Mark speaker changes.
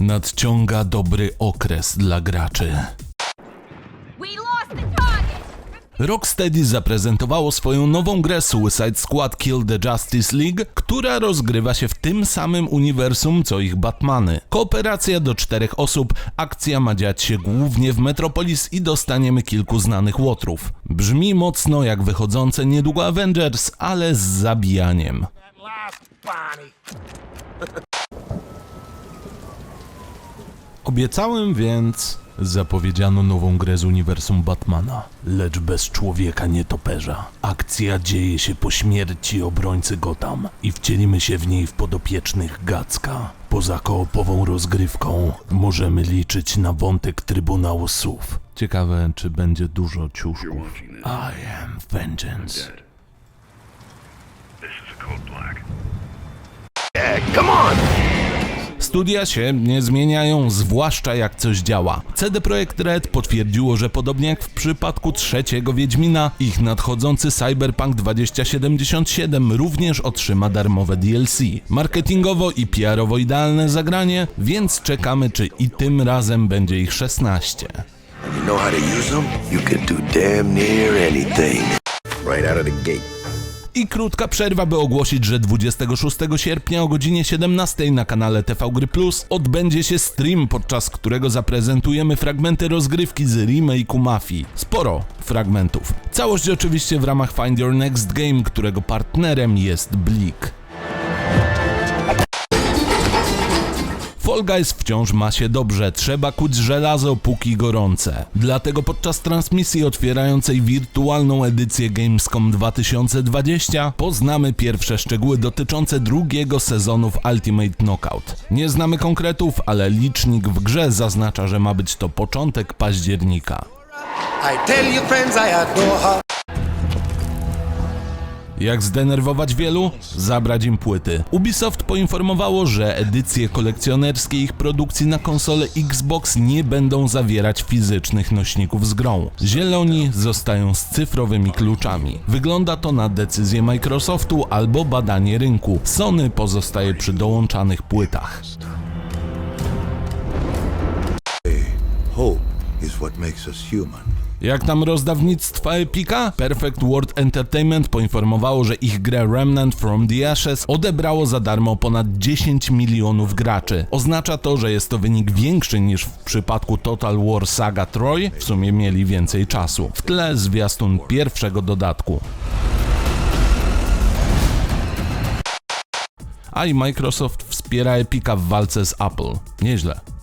Speaker 1: Nadciąga dobry okres dla graczy. Rocksteady zaprezentowało swoją nową grę Suicide Squad Kill the Justice League, która rozgrywa się w tym samym uniwersum co ich Batmany. Kooperacja do czterech osób, akcja ma dziać się głównie w Metropolis i dostaniemy kilku znanych łotrów. Brzmi mocno jak wychodzące niedługo Avengers, ale z zabijaniem. Obiecałem więc, zapowiedziano nową grę z uniwersum Batmana, lecz bez człowieka nietoperza. Akcja dzieje się po śmierci obrońcy Gotham i wcielimy się w niej w podopiecznych Gacka. Poza koopową rozgrywką możemy liczyć na wątek Trybunału Sów. Ciekawe, czy będzie dużo ciuszków. I am vengeance.
Speaker 2: This is a code black.
Speaker 1: Studia się nie zmieniają, zwłaszcza jak coś działa. CD Projekt Red potwierdziło, że podobnie jak w przypadku trzeciego Wiedźmina, ich nadchodzący Cyberpunk 2077 również otrzyma darmowe DLC. Marketingowo i PR-owo idealne zagranie, więc czekamy, czy i tym razem będzie ich 16.
Speaker 3: And you know how to use them? You can do damn near anything. Right out of the gate.
Speaker 1: I krótka przerwa, by ogłosić, że 26 sierpnia o godzinie 17 na kanale TV Gry Plus odbędzie się stream, podczas którego zaprezentujemy fragmenty rozgrywki z remake'u Mafii. Sporo fragmentów. Całość oczywiście w ramach Find Your Next Game, którego partnerem jest Blik. Fall Guys wciąż ma się dobrze, trzeba kuć żelazo póki gorące. Dlatego podczas transmisji otwierającej wirtualną edycję Gamescom 2020 poznamy pierwsze szczegóły dotyczące drugiego sezonu w Ultimate Knockout. Nie znamy konkretów, ale licznik w grze zaznacza, że ma być to początek października.
Speaker 4: I tell you, friends, I adore her.
Speaker 1: Jak zdenerwować wielu? Zabrać im płyty. Ubisoft poinformowało, że edycje kolekcjonerskie ich produkcji na konsolę Xbox nie będą zawierać fizycznych nośników z grą. Zieloni zostają z cyfrowymi kluczami. Wygląda to na decyzję Microsoftu albo badanie rynku. Sony pozostaje przy dołączanych płytach.
Speaker 3: What makes us human.
Speaker 1: Jak tam rozdawnictwa Epika? Perfect World Entertainment poinformowało, że ich grę Remnant from the Ashes odebrało za darmo ponad 10 milionów graczy. Oznacza to, że jest to wynik większy niż w przypadku Total War Saga Troy, w sumie mieli więcej czasu. W tle zwiastun pierwszego dodatku. A i Microsoft wspiera Epika w walce z Apple. Nieźle.